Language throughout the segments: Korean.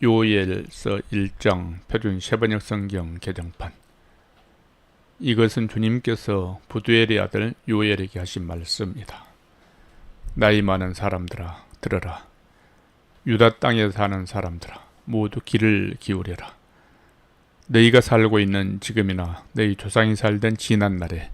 요엘서 1장 표준 세번역 성경 개정판 이것은 주님께서 부두엘의 아들 요엘에게 하신 말씀이다. 나이 많은 사람들아 들어라. 유다 땅에 사는 사람들아 모두 귀를 기울여라. 너희가 살고 있는 지금이나 너희 조상이 살던 지난 날에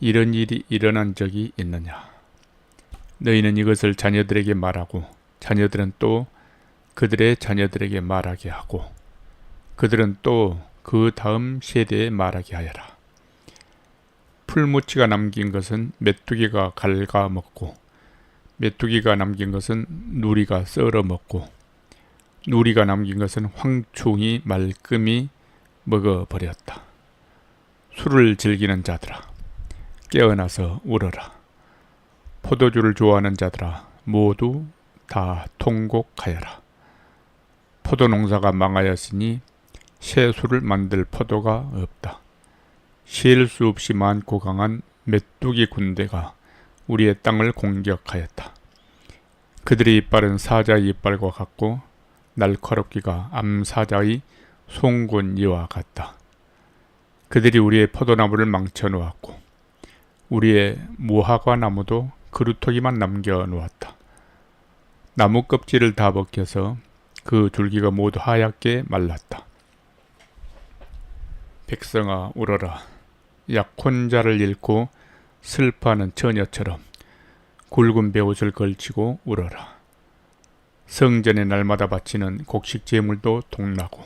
이런 일이 일어난 적이 있느냐? 너희는 이것을 자녀들에게 말하고 자녀들은 또 그들의 자녀들에게 말하게 하고 그들은 또 그 다음 세대에 말하게 하여라. 풀무치가 남긴 것은 메뚜기가 갉아먹고 메뚜기가 남긴 것은 누리가 썰어먹고 누리가 남긴 것은 황충이 말끔히 먹어버렸다. 술을 즐기는 자들아 깨어나서 울어라. 포도주를 좋아하는 자들아 모두 다 통곡하여라. 포도 농사가 망하였으니 새술을 만들 포도가 없다. 쉴 수 없이 많고 강한 메뚜기 군대가 우리의 땅을 공격하였다. 그들의 이빨은 사자의 이빨과 같고 날카롭기가 암사자의 송곳니와 같다. 그들이 우리의 포도나무를 망쳐 놓았고 우리의 무화과 나무도 그루터기만 남겨 놓았다. 나무 껍질을 다 벗겨서 그 줄기가 모두 하얗게 말랐다. 백성아 울어라. 약혼자를 잃고 슬퍼하는 처녀처럼 굵은 베옷을 걸치고 울어라. 성전에 날마다 바치는 곡식 제물도 동나고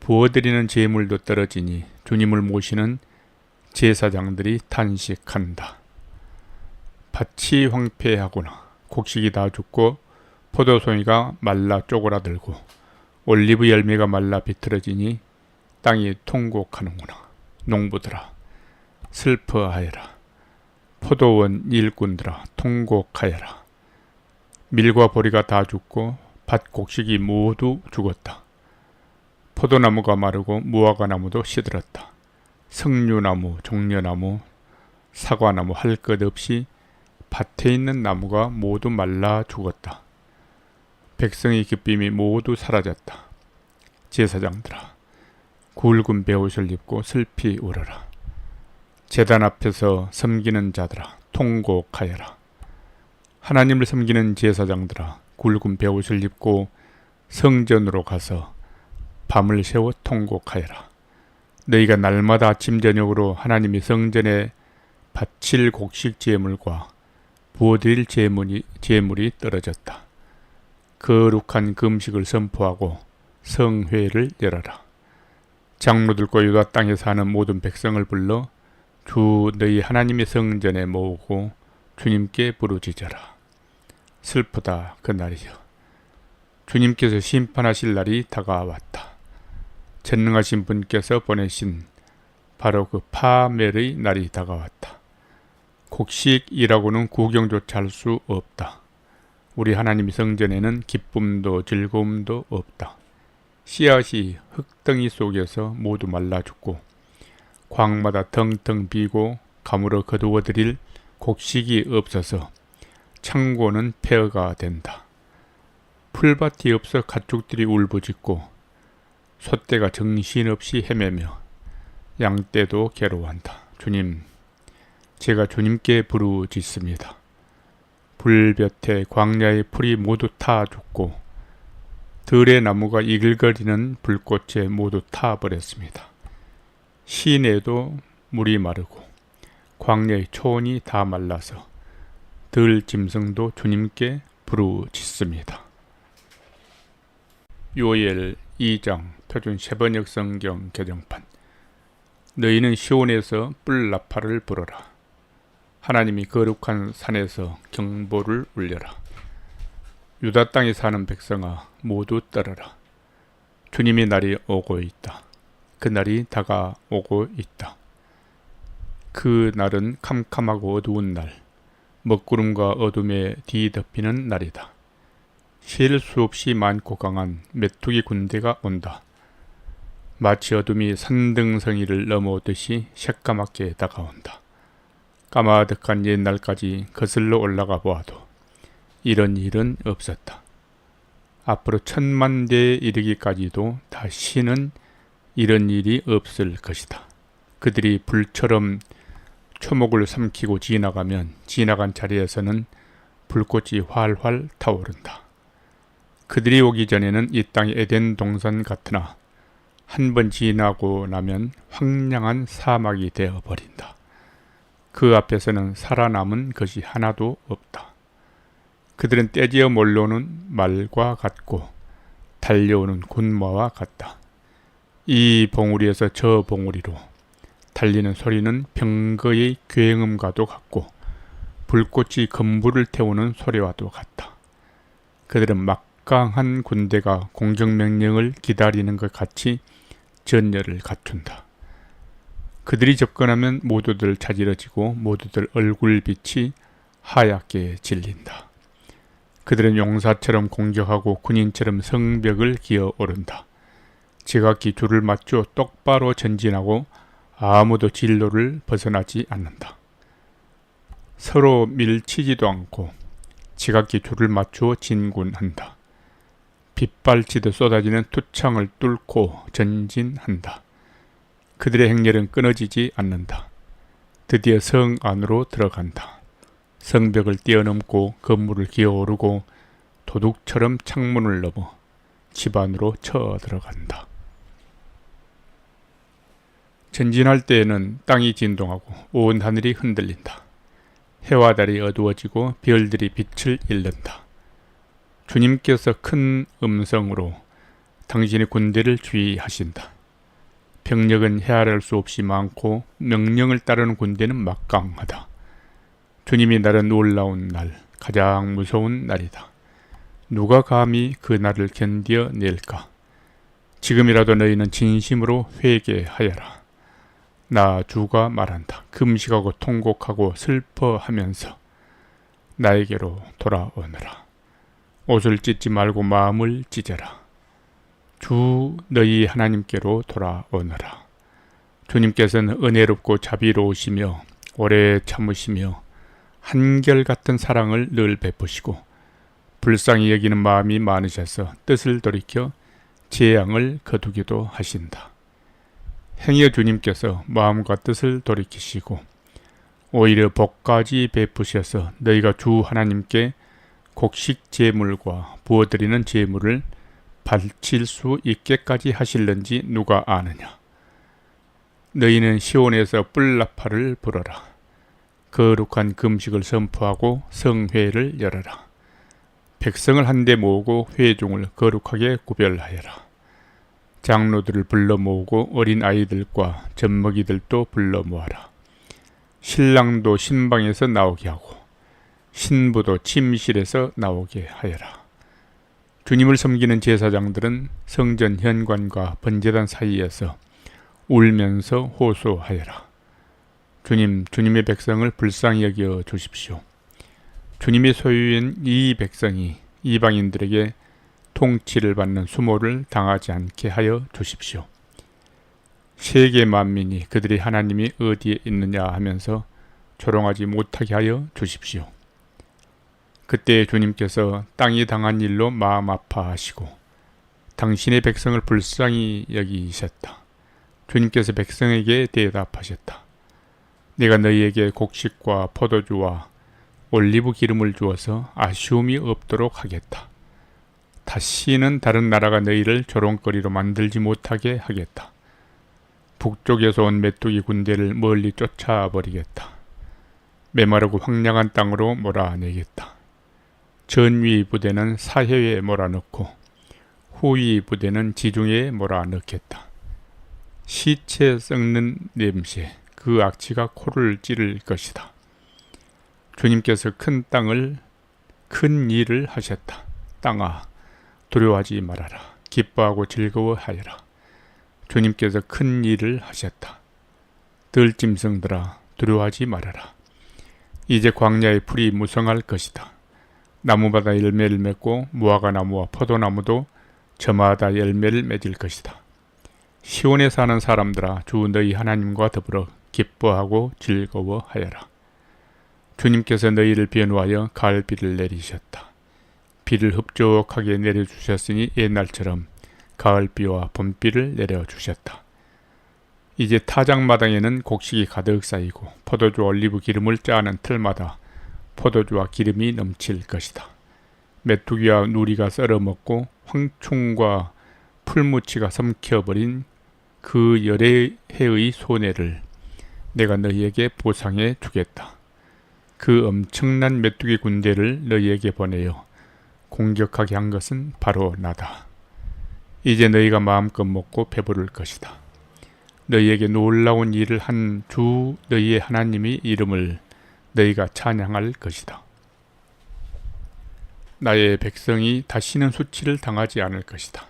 부어드리는 제물도 떨어지니 주님을 모시는 제사장들이 탄식한다. 밭이 황폐하구나. 곡식이 다 죽고 포도송이가 말라 쪼그라들고 올리브 열매가 말라 비틀어지니 땅이 통곡하는구나. 농부들아 슬퍼하여라. 포도원 일꾼들아 통곡하여라. 밀과 보리가 다 죽고 밭 곡식이 모두 죽었다. 포도나무가 마르고 무화과 나무도 시들었다. 석류나무, 종려나무, 사과나무 할 것 없이 밭에 있는 나무가 모두 말라 죽었다. 백성의 기쁨이 모두 사라졌다. 제사장들아, 굵은 베옷을 입고 슬피 울어라. 재단 앞에서 섬기는 자들아, 통곡하여라. 하나님을 섬기는 제사장들아, 굵은 베옷을 입고 성전으로 가서 밤을 새워 통곡하여라. 너희가 날마다 아침 저녁으로 하나님이 성전에 바칠 곡식 제물과 부어드릴 제물이 떨어졌다. 거룩한 금식을 선포하고 성회를 열어라. 장로들과 유다 땅에 사는 모든 백성을 불러 주 너희 하나님의 성전에 모으고 주님께 부르짖어라. 슬프다 그 날이여. 주님께서 심판하실 날이 다가왔다. 전능하신 분께서 보내신 바로 그 파멸의 날이 다가왔다. 곡식이라고는 구경조차 할 수 없다. 우리 하나님 성전에는 기쁨도 즐거움도 없다. 씨앗이 흙덩이 속에서 모두 말라 죽고 광마다 텅텅 비고 가물어 거두어 드릴 곡식이 없어서 창고는 폐허가 된다. 풀밭이 없어 가축들이 울부짖고 소떼가 정신없이 헤매며 양떼도 괴로워한다. 주님, 제가 주님께 부르짖습니다. 불볕에 광야의 풀이 모두 타 죽고 들의 나무가 이글거리는 불꽃에 모두 타버렸습니다. 시내도 물이 마르고 광야의 초원이 다 말라서 들 짐승도 주님께 부르짖습니다. 요엘 2장 표준 세번역 성경 개정판 너희는 시온에서 뿔나파를 불어라. 하나님이 거룩한 산에서 경보를 울려라. 유다 땅에 사는 백성아 모두 떨어라. 주님의 날이 오고 있다. 그 날이 다가오고 있다. 그 날은 캄캄하고 어두운 날, 먹구름과 어둠에 뒤덮이는 날이다. 쉴 수 없이 많고 강한 메뚜기 군대가 온다. 마치 어둠이 산등성이를 넘어오듯이 새까맣게 다가온다. 까마득한 옛날까지 거슬러 올라가 보아도 이런 일은 없었다. 앞으로 천만 대에 이르기까지도 다시는 이런 일이 없을 것이다. 그들이 불처럼 초목을 삼키고 지나가면 지나간 자리에서는 불꽃이 활활 타오른다. 그들이 오기 전에는 이 땅이 에덴 동산 같으나 한 번 지나고 나면 황량한 사막이 되어 버린다. 그 앞에서는 살아남은 것이 하나도 없다. 그들은 떼지어 몰려오는 말과 같고 달려오는 군마와 같다. 이 봉우리에서 저 봉우리로 달리는 소리는 병거의 굉음과도 같고 불꽃이 건물을 태우는 소리와도 같다. 그들은 막강한 군대가 공정명령을 기다리는 것 같이 전열을 갖춘다. 그들이 접근하면 모두들 자지러지고 모두들 얼굴빛이 하얗게 질린다. 그들은 용사처럼 공격하고 군인처럼 성벽을 기어 오른다. 지각기 줄을 맞춰 똑바로 전진하고 아무도 진로를 벗어나지 않는다. 서로 밀치지도 않고 지각기 줄을 맞추어 진군한다. 빗발치듯 쏟아지는 투창을 뚫고 전진한다. 그들의 행렬은 끊어지지 않는다. 드디어 성 안으로 들어간다. 성벽을 뛰어넘고 건물을 기어오르고 도둑처럼 창문을 넘어 집 안으로 쳐 들어간다. 전진할 때에는 땅이 진동하고 온 하늘이 흔들린다. 해와 달이 어두워지고 별들이 빛을 잃는다. 주님께서 큰 음성으로 당신의 군대를 주의하신다. 병력은 헤아릴 수 없이 많고 명령을 따르는 군대는 막강하다. 주님이 나른 놀라운 날, 가장 무서운 날이다. 누가 감히 그 날을 견뎌낼까? 지금이라도 너희는 진심으로 회개하여라. 나 주가 말한다. 금식하고 통곡하고 슬퍼하면서 나에게로 돌아오너라. 옷을 찢지 말고 마음을 찢어라. 주 너희 하나님께로 돌아오너라. 주님께서는 은혜롭고 자비로우시며 오래 참으시며 한결같은 사랑을 늘 베푸시고 불쌍히 여기는 마음이 많으셔서 뜻을 돌이켜 재앙을 거두기도 하신다. 행여 주님께서 마음과 뜻을 돌이키시고 오히려 복까지 베푸셔서 너희가 주 하나님께 곡식 제물과 부어드리는 제물을 바칠 수 있게까지 하실는지 누가 아느냐. 너희는 시온에서 뿔나파를 불어라. 거룩한 금식을 선포하고 성회를 열어라. 백성을 한데 모으고 회중을 거룩하게 구별하여라. 장로들을 불러 모으고 어린 아이들과 젖먹이들도 불러 모아라. 신랑도 신방에서 나오게 하고 신부도 침실에서 나오게 하여라. 주님을 섬기는 제사장들은 성전 현관과 번제단 사이에서 울면서 호소하여라. 주님, 주님의 백성을 불쌍히 여겨 주십시오. 주님의 소유인 이 백성이 이방인들에게 통치를 받는 수모를 당하지 않게 하여 주십시오. 세계 만민이 그들이 하나님이 어디에 있느냐 하면서 조롱하지 못하게 하여 주십시오. 그때 주님께서 땅이 당한 일로 마음 아파하시고 당신의 백성을 불쌍히 여기셨다. 주님께서 백성에게 대답하셨다. 내가 너희에게 곡식과 포도주와 올리브 기름을 주어서 아쉬움이 없도록 하겠다. 다시는 다른 나라가 너희를 조롱거리로 만들지 못하게 하겠다. 북쪽에서 온 메뚜기 군대를 멀리 쫓아버리겠다. 메마르고 황량한 땅으로 몰아내겠다. 전위 부대는 사해에 몰아넣고 후위 부대는 지중해에 몰아넣겠다. 시체 썩는 냄새, 그 악취가 코를 찌를 것이다. 주님께서 큰 땅을 큰 일을 하셨다. 땅아, 두려워하지 말아라. 기뻐하고 즐거워하여라. 주님께서 큰 일을 하셨다. 들짐승들아 두려워하지 말아라. 이제 광야의 풀이 무성할 것이다. 나무마다 열매를 맺고 무화과 나무와 포도나무도 저마다 열매를 맺을 것이다. 시온에 사는 사람들아 주 너희 하나님과 더불어 기뻐하고 즐거워하여라. 주님께서 너희를 변호하여 가을비를 내리셨다. 비를 흡족하게 내려주셨으니 옛날처럼 가을비와 봄비를 내려주셨다. 이제 타작 마당에는 곡식이 가득 쌓이고 포도주 올리브 기름을 짜는 틀마다 포도주와 기름이 넘칠 것이다. 메뚜기와 누리가 썰어먹고 황충과 풀무치가 삼켜버린 그 열의 해의 손해를 내가 너희에게 보상해 주겠다. 그 엄청난 메뚜기 군대를 너희에게 보내어 공격하게 한 것은 바로 나다. 이제 너희가 마음껏 먹고 배부를 것이다. 너희에게 놀라운 일을 한 주 너희의 하나님의 이름을 너희가 찬양할 것이다. 나의 백성이 다시는 수치를 당하지 않을 것이다.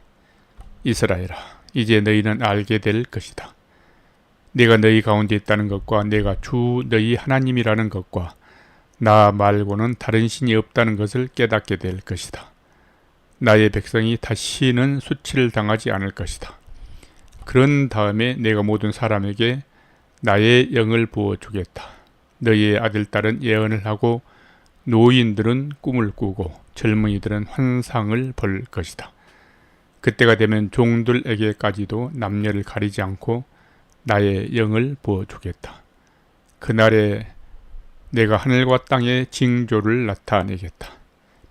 이스라엘아, 이제 너희는 알게 될 것이다. 내가 너희 가운데 있다는 것과 내가 주 너희 하나님이라는 것과 나 말고는 다른 신이 없다는 것을 깨닫게 될 것이다. 나의 백성이 다시는 수치를 당하지 않을 것이다. 그런 다음에 내가 모든 사람에게 나의 영을 부어 주겠다. 너희의 아들 딸은 예언을 하고 노인들은 꿈을 꾸고 젊은이들은 환상을 볼 것이다. 그때가 되면 종들에게까지도 남녀를 가리지 않고 나의 영을 부어 주겠다. 그날에 내가 하늘과 땅의 징조를 나타내겠다.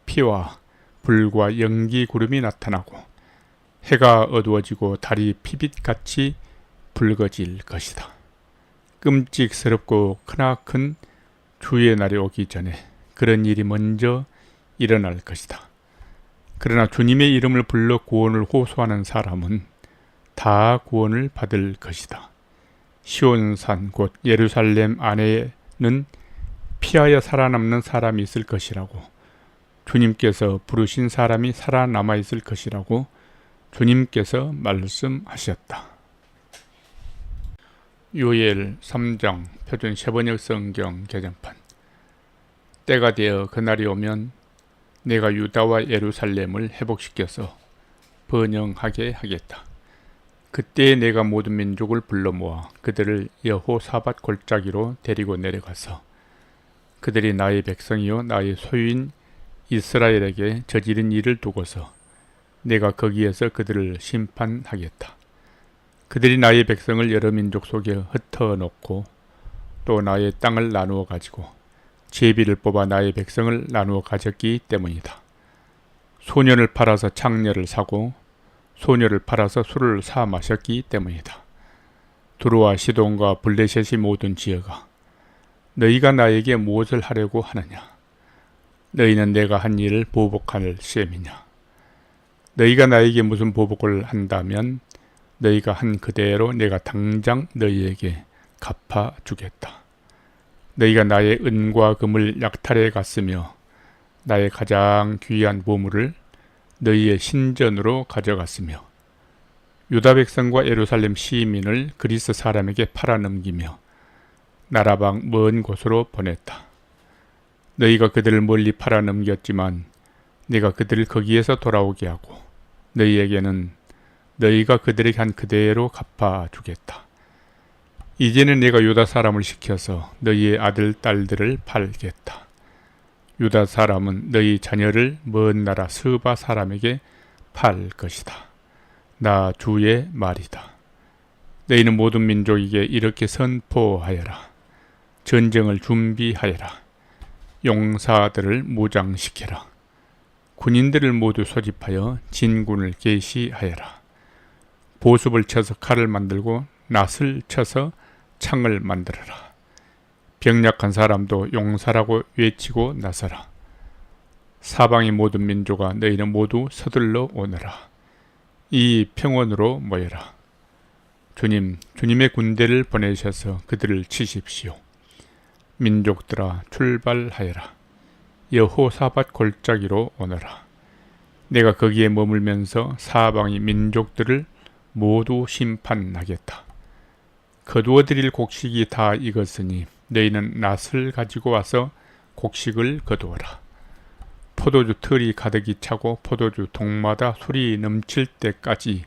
피와 불과 연기 구름이 나타나고 해가 어두워지고 달이 피빛같이 붉어질 것이다. 끔찍스럽고 크나큰 주의 날이 오기 전에 그런 일이 먼저 일어날 것이다. 그러나 주님의 이름을 불러 구원을 호소하는 사람은 다 구원을 받을 것이다. 시온산 곧 예루살렘 안에는 피하여 살아남는 사람이 있을 것이라고 주님께서 부르신 사람이 살아남아 있을 것이라고 주님께서 말씀하셨다. 요엘 3장 표준 세번역 성경 개정판 때가 되어 그날이 오면 내가 유다와 예루살렘을 회복시켜서 번영하게 하겠다. 그때 내가 모든 민족을 불러 모아 그들을 여호사밧 골짜기로 데리고 내려가서 그들이 나의 백성이요 나의 소유인 이스라엘에게 저지른 일을 두고서 내가 거기에서 그들을 심판하겠다. 그들이 나의 백성을 여러 민족 속에 흩어 놓고 또 나의 땅을 나누어 가지고 제비를 뽑아 나의 백성을 나누어 가졌기 때문이다. 소년을 팔아서 창녀를 사고 소녀를 팔아서 술을 사 마셨기 때문이다. 두루와 시돈과 블레셋이 모든 지어가 너희가 나에게 무엇을 하려고 하느냐? 너희는 내가 한 일을 보복할 셈이냐? 너희가 나에게 무슨 보복을 한다면 너희가 한 그대로 내가 당장 너희에게 갚아 주겠다. 너희가 나의 은과 금을 약탈해 갔으며 나의 가장 귀한 보물을 너희의 신전으로 가져갔으며 유다 백성과 예루살렘 시민을 그리스 사람에게 팔아넘기며 나라방 먼 곳으로 보냈다. 너희가 그들을 멀리 팔아넘겼지만 내가 그들을 거기에서 돌아오게 하고 너희에게는 너희가 그들에게 한 그대로 갚아 주겠다. 이제는 내가 유다 사람을 시켜서 너희의 아들 딸들을 팔겠다. 유다 사람은 너희 자녀를 먼 나라 스바 사람에게 팔 것이다. 나 주의 말이다. 너희는 모든 민족에게 이렇게 선포하여라. 전쟁을 준비하여라. 용사들을 무장시켜라. 군인들을 모두 소집하여 진군을 개시하여라. 보습을 쳐서 칼을 만들고 낫을 쳐서 창을 만들어라. 병약한 사람도 용사라고 외치고 나서라. 사방의 모든 민족아 너희는 모두 서둘러 오너라. 이 평원으로 모여라. 주님, 주님의 군대를 보내셔서 그들을 치십시오. 민족들아 출발하여라. 여호사밧 골짜기로 오너라. 내가 거기에 머물면서 사방의 민족들을 모두 심판하겠다. 거두어 드릴 곡식이 다 익었으니 너희는 낫을 가지고 와서 곡식을 거두어라. 포도주 틀이 가득히 차고 포도주 동마다 술이 넘칠 때까지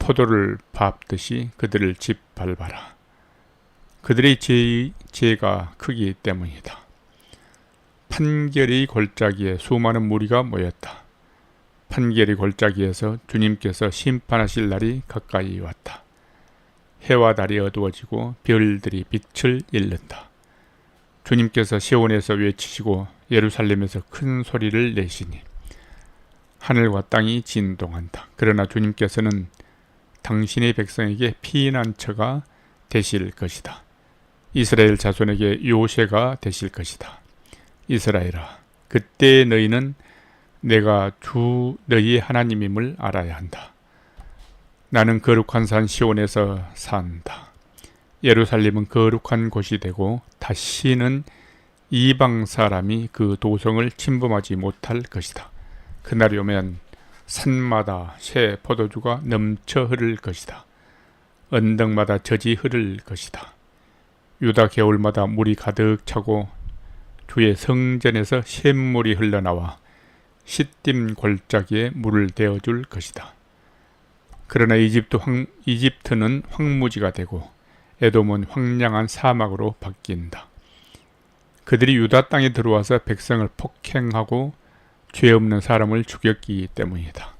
포도를 밟듯이 그들을 짓밟아라. 그들의 죄, 죄가 크기 때문이다. 판결의 골짜기에 수많은 무리가 모였다. 판결의 골짜기에서 주님께서 심판하실 날이 가까이 왔다. 해와 달이 어두워지고 별들이 빛을 잃는다. 주님께서 시온에서 외치시고 예루살렘에서 큰 소리를 내시니 하늘과 땅이 진동한다. 그러나 주님께서는 당신의 백성에게 피난처가 되실 것이다. 이스라엘 자손에게 요새가 되실 것이다. 이스라엘아, 그때 너희는 내가 주 너희의 하나님임을 알아야 한다. 나는 거룩한 산 시온에서 산다. 예루살렘은 거룩한 곳이 되고 다시는 이방 사람이 그 도성을 침범하지 못할 것이다. 그날이 오면 산마다 새 포도주가 넘쳐 흐를 것이다. 언덕마다 젖이 흐를 것이다. 유다 겨울마다 물이 가득 차고 주의 성전에서 샘물이 흘러나와 시딤 골짜기에 물을 대어줄 것이다. 그러나 이집트 황, 이집트는 황무지가 되고 에돔은 황량한 사막으로 바뀐다. 그들이 유다 땅에 들어와서 백성을 폭행하고 죄 없는 사람을 죽였기 때문이다.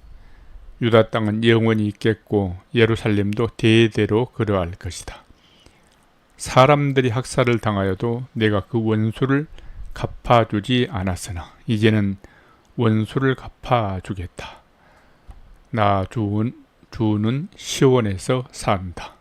유다 땅은 영원히 있겠고 예루살렘도 대대로 그러할 것이다. 사람들이 학살을 당하여도 내가 그 원수를 갚아주지 않았으나 이제는 원수를 갚아주겠다. 나 주는, 시원에서 산다.